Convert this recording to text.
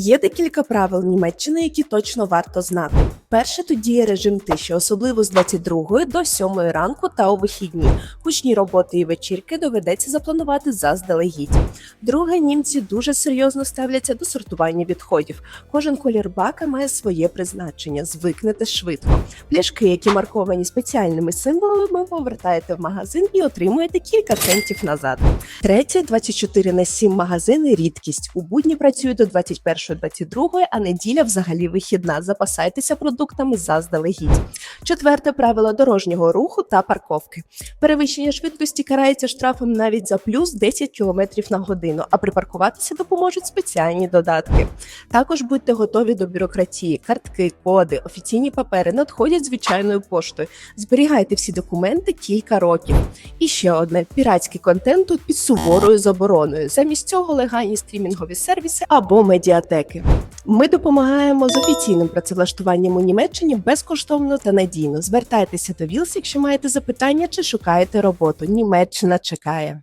Є декілька правил Німеччини, які точно варто знати. Перше тут діє режим тиші, особливо з 22 до 7 ранку та у вихідні. Гучні роботи і вечірки доведеться запланувати заздалегідь. Друге, німці дуже серйозно ставляться до сортування відходів. Кожен колір бака має своє призначення, звикнете швидко. Пляшки, які марковані спеціальними символами, повертаєте в магазин і отримуєте кілька центів назад. Третє, 24 на 7 магазини рідкість. У будні працюють до 21-22, а неділя взагалі вихідна. Запасайтеся продуктами заздалегідь. Четверте правило дорожнього руху та парковки. Перевищення швидкості карається штрафом навіть за плюс 10 км на годину, а припаркуватися допоможуть спеціальні додатки. Також будьте готові до бюрократії, картки, коди, офіційні папери надходять звичайною поштою. Зберігайте всі документи кілька років. І ще одне піратський контент тут під суворою забороною. Замість цього легальні стрімінгові сервіси або медіатеки. Ми допомагаємо з офіційним працевлаштуванням у Німеччині безкоштовно та надійно. Звертайтеся до Вілс, якщо маєте запитання чи шукаєте роботу. Німеччина чекає.